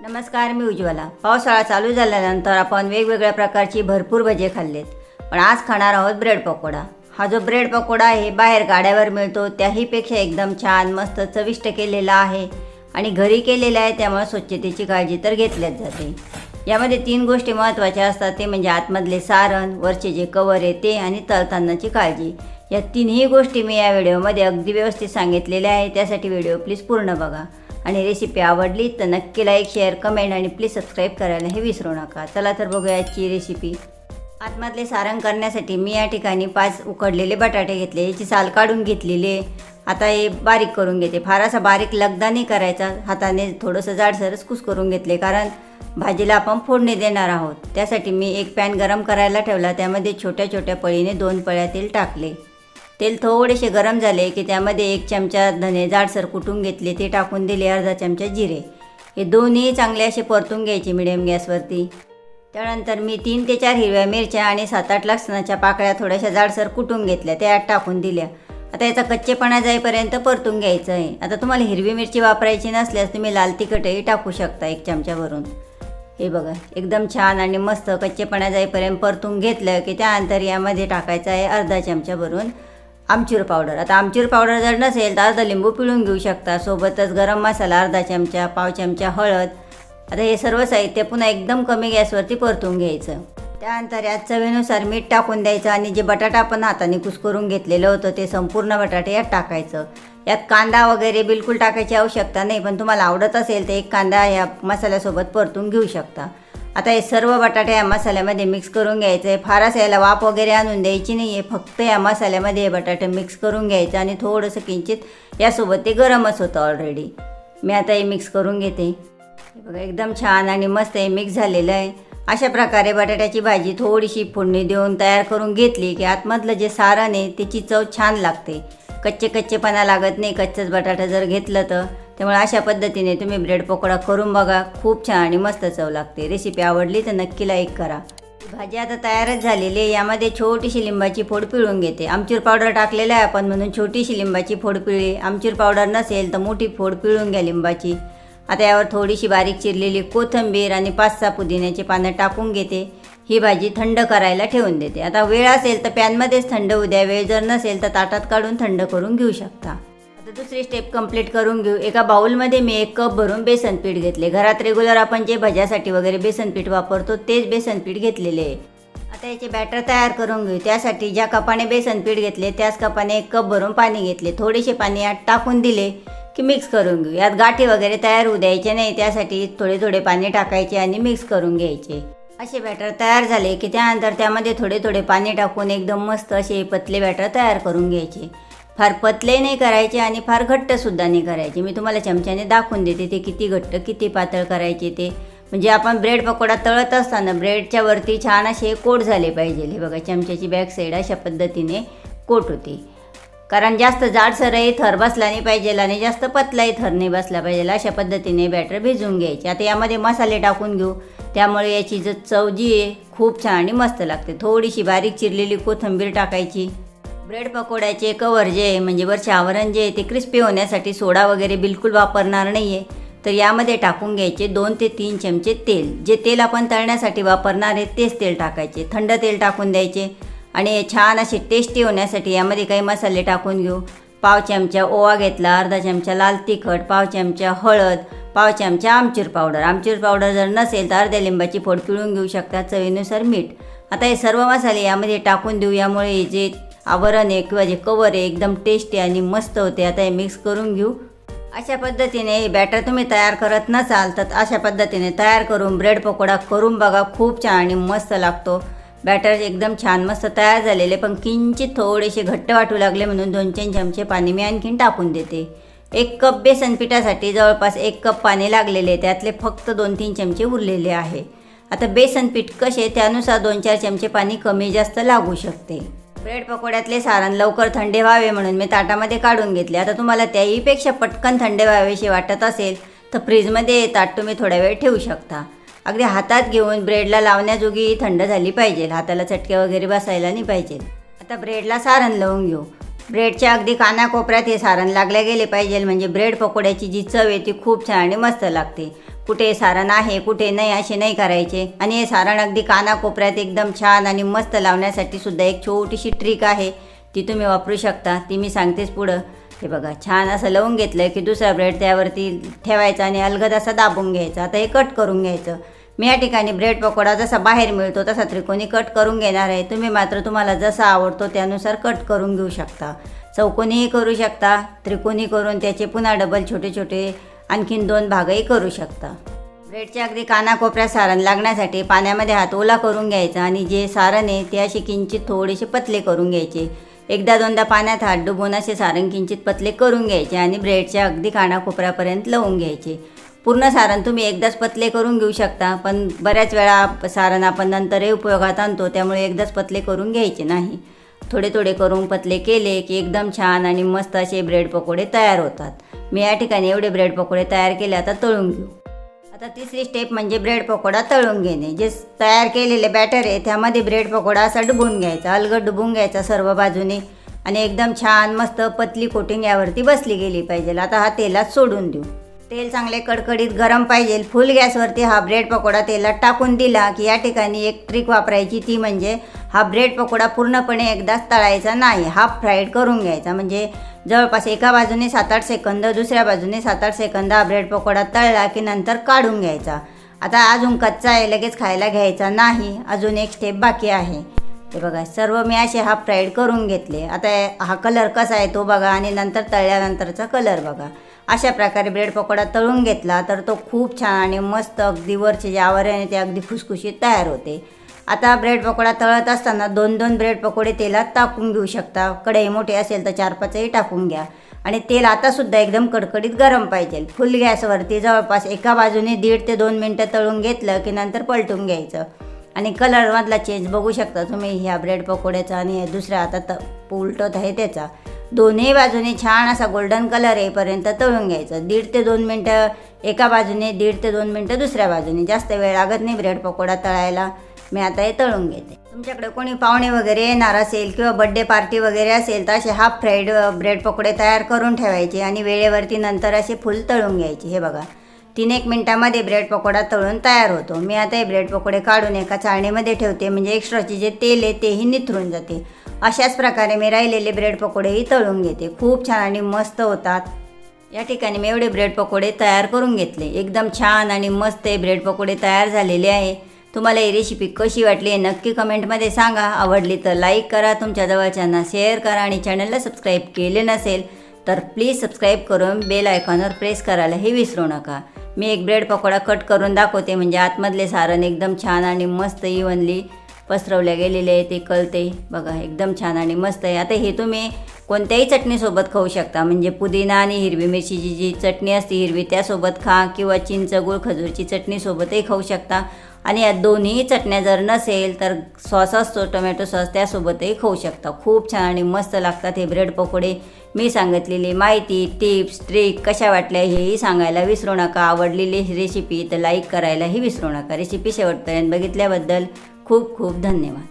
नमस्कार मी उज्ज्वला. पावसाळा चालू झाल्यानंतर आपण वेगवेगळ्या प्रकारची भरपूर भजे खाल्लेत. पण आज खाणार आहोत ब्रेड पकोडा. हा जो ब्रेड पकोडा आहे बाहेर गाड्यावर मिळतो त्याहीपेक्षा एकदम छान मस्त चविष्ट केलेला आहे. आणि घरी केलेला आहे त्यामुळे स्वच्छतेची काळजी तर घेतल्याच जाते. यामध्ये तीन गोष्टी महत्त्वाच्या असतात. ते म्हणजे आतमधले सारण वरचे जे कवर आहे ते आणि तळतानाची काळजी. या तीनही गोष्टी मी या व्हिडिओमध्ये अगदी व्यवस्थित सांगितलेल्या आहे त्यासाठी व्हिडिओ प्लीज पूर्ण बघा. आणि रेसिपी आवडली तर नक्की लाईक शेअर कमेंट आणि प्लीज सबस्क्राईब करायला हे विसरू नका. चला तर बघूया आजची रेसिपी आतमधले सारण करण्यासाठी मी या ठिकाणी पाच उकडलेले बटाटे घेतले. याची साल काढून घेतलेली आता हे बारीक करून घेते. फार असा बारीक लगदा नाही करायचा. हाताने थोडंसं जाडसरच कुस करून घेतले. कारण भाजीला आपण फोडणी देणार आहोत. त्यासाठी मी एक पॅन गरम करायला ठेवला. त्यामध्ये छोट्या छोट्या पळीने दोन पळ्या तेल टाकले. तेल थोडेसे गरम झाले की त्यामध्ये एक चमचा धने जाडसर कुटून घेतले ते टाकून दिले अर्धा चमचा जिरे. हे दोन्ही चांगले असे परतून घ्यायचे मिडियम गॅसवरती त्यानंतर मी तीन ते चार हिरव्या मिरच्या आणि सात आठ लसणाच्या पाकळ्या थोड्याशा जाडसर कुटून घेतल्या त्या टाकून दिल्या. आता याचा कच्चेपणा जाईपर्यंत परतून घ्यायचं आहे. आता तुम्हाला हिरवी मिरची वापरायची नसल्यास तुम्ही लाल तिखटही टाकू शकता एक चमच्यावरून. हे बघा एकदम छान आणि मस्त कच्चेपणा जाईपर्यंत परतून घेतलं की त्यानंतर यामध्ये टाकायचं आहे अर्धा चमच्यावरून आमचूर पावडर. आता आमचूर पावडर जर नसेल तर अर्धा लिंबू पिळून घेऊ शकता. सोबतच गरम मसाला अर्धा चमचा पाव चमचा हळद. आता हे सर्व साहित्य पुन्हा एकदम कमी गॅसवरती परतून घ्यायचं. त्यानंतर यात चवीनुसार मीठ टाकून द्यायचं आणि जे बटाटा आपण हाताने कुस्करून घेतलेलं होतं ते संपूर्ण बटाटे यात टाकायचं. यात कांदा वगैरे बिलकुल टाकायची आवश्यकता नाही पण तुम्हाला आवडत असेल तर एक कांदा या मसाल्यासोबत परतून घेऊ शकता. आता हे सर्व बटाटे या मसाल्यामध्ये मिक्स करून घ्यायचं. आहे फारच याला वाफ वगैरे आणून द्यायची नाही आहे फक्त या मसाल्यामध्ये हे बटाटे मिक्स करून घ्यायचं आणि थोडंसं किंचित यासोबत ते गरमच होतं ऑलरेडी मी आता हे मिक्स करून घेते. बघा एकदम छान आणि मस्त हे मिक्स झालेलं आहे. अशा प्रकारे बटाट्याची भाजी थोडीशी फोडणी देऊन तयार करून घेतली की आतमधलं जे सारण आहे त्याची चव छान लागते. कच्चे कच्चेपणा लागत नाही. कच्चंच बटाटा जर घेतलं तर. त्यामुळे अशा पद्धतीने तुम्ही ब्रेड पकोडा करून बघा. खूप छान आणि मस्त चव लागते. रेसिपी आवडली तर नक्की लाईक करा. भाजी आता तयारच झालेली आहे. यामध्ये छोटीशी लिंबाची फोड पिळून घेते. आमचूर पावडर टाकलेलं आहे आपण म्हणून छोटीशी लिंबाची फोड पिळली आमचूर पावडर नसेल तर मोठी फोड पिळून घ्या लिंबाची. आता यावर थोडीशी बारीक चिरलेली कोथिंबीर आणि पाच सहा पुदिन्याची पानं टाकून घेते. ही भाजी थंड करायला ठेवून देते. आता वेळ असेल तर पॅनमध्येच थंड होऊ द्या. वेळ जर नसेल तर ताटात काढून थंड करून घेऊ शकता. आता दुसरी स्टेप कंप्लीट करून घेऊ. एका बाउलमध्ये मी एक कप भरून बेसन पीठ घेतले. घरात रेग्युलर आपण जे भज्यासाठी वगैरे बेसन पीठ वापरतो तेच बेसन पीठ घेतलेले आहे. आता याचे बॅटर तयार करून घेऊ. त्यासाठी ज्या कपाने बेसन पीठ घेतले त्याच कपाने एक कप भरून पाणी घेतले. थोडेसे पाणी यात टाकून दिले की मिक्स करून घेऊ. यात गाठी वगैरे तयार होऊ द्यायचे नाही. त्यासाठी थोडे थोडे पाणी टाकायचे आणि मिक्स करून घ्यायचे. असे बॅटर तयार झाले की त्यानंतर त्यामध्ये थोडे थोडे पाणी टाकून एकदम मस्त असे पतले बॅटर तयार करून घ्यायचे. फार पतले नाही करायचे आणि फार घट्टसुद्धा नाही करायचे. मी तुम्हाला चमच्याने दाखवून देते ते किती घट्ट किती पातळ करायचे ते. म्हणजे आपण ब्रेड पकोडा तळत असताना ब्रेडच्या वरती छान असे कोट झाले पाहिजे. हे बघा चमच्याची बॅक साईड अशा पद्धतीने कोट होते. कारण जास्त जाडसरही थर बसला नाही पाहिजे आणि जास्त पतलाही थर नाही बसला पाहिजे अशा पद्धतीने बॅटर भिजवून घ्यायचे. आता यामध्ये मसाले टाकून घेऊ. त्यामुळे याची जर चव जी आहे खूप छान आणि मस्त लागते. थोडीशी बारीक चिरलेली कोथिंबीर टाकायची. ब्रेड पकोड्याचे कवर जे आहे म्हणजे वरचे आवरण जे आहे ते क्रिस्पी होण्यासाठी सोडा वगैरे बिलकुल वापरणार नाही आहे तर यामध्ये टाकून घ्यायचे दोन ते तीन चमचे तेल. जे तेल आपण तळण्यासाठी वापरणार आहे तेच तेल टाकायचे. थंड तेल टाकून द्यायचे. आणि छान असे टेस्टी होण्यासाठी यामध्ये काही मसाले टाकून घेऊ. पाव चमचा ओवा घेतला अर्धा चमचा लाल तिखट पाव चमचा हळद पाव चमचा आमचूर पावडर. आमचूर पावडर जर नसेल तर अर्ध्या लिंबाची फोड पिळून घेऊ शकता चवीनुसार मीठ. आता हे सर्व मसाले यामध्ये टाकून देऊ. यामुळे जे आवरण आहे किंवा जे कवर आहे एकदम टेस्टी आणि मस्त होते. आता हे मिक्स करून घेऊ. अशा पद्धतीने हे बॅटर तुम्ही तयार करत नसाल तर अशा पद्धतीने तयार करून ब्रेड पकोडा करून बघा. खूप छान आणि मस्त लागतो. बॅटर एकदम छान मस्त तयार झालेले पण किंचित थोडेसे घट्ट वाटू लागले म्हणून दोन तीन चमचे पाणी मी आणखीन टाकून देते. एक कप बेसन पिठासाठी जवळपास एक कप पाणी लागलेले त्यातले फक्त दोन तीन चमचे उरलेले आहे. आता बेसन पीठ कसे त्यानुसार दोन चार चमचे पाणी कमी जास्त लागू शकते. ब्रेड पकोड्यातले सारण लवकर थंडे व्हावे म्हणून मी ताटामध्ये काढून घेतले. आता तुम्हाला त्याहीपेक्षा पटकन थंडे व्हावेशी वाटत असेल तर फ्रीजमध्ये ताट तुम्ही थोडा वेळ ठेवू शकता. अगदी हातात घेऊन ब्रेडला लावण्याजोगी थंड झाली पाहिजे. हाताला चटके वगैरे बसायला नाही पाहिजे. आता ब्रेडला सारण लावून घेऊ. ब्रेडच्या अगदी कानाकोपऱ्यात हे सारण लागले गेले पाहिजे म्हणजे ब्रेड पकोड्याची जी चव आहे ती खूप छान आणि मस्त लागते. कुठे सारण आहे कुठे नाही असे नाही करायचे. आणि हे सारण अगदी कानाकोपऱ्यात एकदम छान आणि मस्त लावण्यासाठी सुद्धा एक छोटीशी ट्रिक आहे. ती तुम्ही वापरू शकता. ती मी सांगतेच पुढं. हे बघा छान असं लावून घेतलं की दुसरा ब्रेड त्यावरती ठेवायचा आणि अलगद असा दाबून घ्यायचा. आता हे कट करून घ्यायचं. मी या ठिकाणी ब्रेड पकोडा जसा बाहेर मिळतो तसा त्रिकोणी कट करून घेणार आहे. तुम्ही मात्र तुम्हाला जसा आवडतो त्यानुसार कट करून घेऊ शकता. चौकोनीही करू शकता. त्रिकोणी करून त्याचे पुन्हा डबल छोटे छोटे आणखीन दोन भागही करू शकता. ब्रेडच्या अगदी कानाकोपऱ्यात सारण लागण्यासाठी पाण्यामध्ये हात ओला करून घ्यायचा आणि जे सारण आहे ते असे किंचित थोडेसे पतले करून घ्यायचे. एकदा दोनदा पाण्यात हात डुबून असे सारण किंचित पतले करून घ्यायचे आणि ब्रेडच्या अगदी कानाकोपऱ्यापर्यंत लावून घ्यायचे. पूर्ण सारण तुम्ही एकदाच पतले करून घेऊ शकता पण बऱ्याच वेळा सारण आपण नंतरही उपयोगात आणतो त्यामुळे एकदाच पतले करून घ्यायचे नाही. थोडे थोडे करून पतले केले की एकदम छान आणि मस्त असे ब्रेड पकोडे तयार होतात. मी या ठिकाणी एवढे ब्रेड पकोडे तयार केले आता तळून घेऊ. आता तिसरी स्टेप म्हणजे ब्रेड पकोडा तळून घेणे. जे तयार केलेले बॅटर आहे त्यामध्ये ब्रेड पकोडा असा डुबून घ्यायचा अलगद डुबून घ्यायचा सर्व बाजूने. आणि एकदम छान मस्त पतली कोटिंग यावरती बसली गेली पाहिजे. आता हा तेलात सोडून देऊ. तेल चांगले कडकडीत गरम पाहिजे. फुल गॅसवरती हा ब्रेड पकोडा तेलात टाकून दिला की या ठिकाणी एक ट्रिक वापरायची ती म्हणजे हा ब्रेड पकोडा पूर्णपणे एकदाच तळायचा नाही. हाफ फ्राईड करून घ्यायचा. म्हणजे जवळपास एका बाजूने सात आठ सेकंद दुसऱ्या बाजूने सात आठ सेकंद हा ब्रेड पकोडा तळला की नंतर काढून घ्यायचा. आता अजून कच्चा आहे लगेच खायला घ्यायचा नाही. अजून एक स्टेप बाकी आहे. ते बघा सर्व मी असे हाफ फ्राईड करून घेतले. आता हा कलर कसा आहे तो बघा आणि नंतर तळल्यानंतरचा कलर बघा. अशा प्रकारे ब्रेड पकोडा तळून घेतला तर तो खूप छान आणि मस्त अगदी वरचे जे आवरण आहे ते अगदी खुसखुशीत तयार होते. आता ब्रेड पकोडा तळत असताना दोन दोन ब्रेड पकोडे तेलात टाकून घेऊ शकता. कढई मोठी असेल तर चार पाचही टाकून घ्या. आणि तेल आतासुद्धा एकदम कडकडीत गरम पाहिजे. फुल गॅसवरती जवळपास एका बाजूने दीड ते दोन मिनटं तळून घेतलं की नंतर पलटून घ्यायचं. आणि कलरमधला चेंज बघू शकता तुम्ही ह्या ब्रेड पकोड्याचा आणि दुसऱ्या आता त उलटत आहे त्याचा. दोन्ही बाजूने छान असा गोल्डन कलर येईपर्यंत तळून घ्यायचं. दीड ते दोन मिनटं एका बाजूने दीड ते दोन मिनटं दुसऱ्या बाजूने. जास्त वेळ लागत नाही ब्रेड पकोडा तळायला. मी आता हे तळून घेते. तुमच्याकडे कोणी पाहुणे वगैरे येणार असेल किंवा बड्डे पार्टी वगैरे असेल तर असे हाफ फ्राईड ब्रेड पकोडे तयार करून ठेवायचे आणि वेळेवरती नंतर असे फुल तळून घ्यायचे. हे बघा तीन एक मिनटामध्ये ब्रेड पकोडा तळून तयार होतो. मी आता हे ब्रेड पकोडे काढून एका चाळणीमध्ये ठेवते म्हणजे एक्स्ट्राचे जे तेल आहे तेही निथरून जाते. अशाच प्रकारे मी राहिलेले ब्रेड पकोडेही तळून घेते. खूप छान आणि मस्त होतात. या ठिकाणी मी एवढे ब्रेड पकोडे तयार करून घेतले. एकदम छान आणि मस्त हे ब्रेड पकोडे तयार झालेले आहे. तुम्हाला ही रेसिपी कशी वाटली आहे नक्की कमेंटमध्ये सांगा. आवडली तर लाईक करा तुमच्या जवळच्यांना शेअर करा आणि चॅनलला सबस्क्राईब केले नसेल तर प्लीज सबस्क्राईब करून बेल आयकॉनवर प्रेस करायलाही विसरू नका. मी एक ब्रेड पकोडा कट करून दाखवते म्हणजे आतमधले सारण एकदम छान आणि मस्त इवनली पसरवल्या गेलेले आहे ते कळते. बघा एकदम छान आणि मस्त आहे. आता हे तुम्ही कोणत्याही चटणीसोबत खाऊ शकता म्हणजे पुदिना आणि हिरवी मिरचीची जी चटणी असते हिरवी त्यासोबत खा किंवा चिंच गुळ खजूरची चटणीसोबतही खाऊ शकता. आणि या दोन्ही चटण्या जर नसेल तर सॉस असतो टोमॅटो सॉस त्यासोबतही खाऊ शकता. खूप छान आणि मस्त लागतात हे ब्रेड पकोडे. मी सांगितलेली माहिती टिप्स ट्रिक कशा वाटल्या हेही सांगायला विसरू नका. आवडलेली रेसिपी तर लाईक करायलाही विसरू नका. रेसिपी शेवटपर्यंत बघितल्याबद्दल खूप खूप धन्यवाद.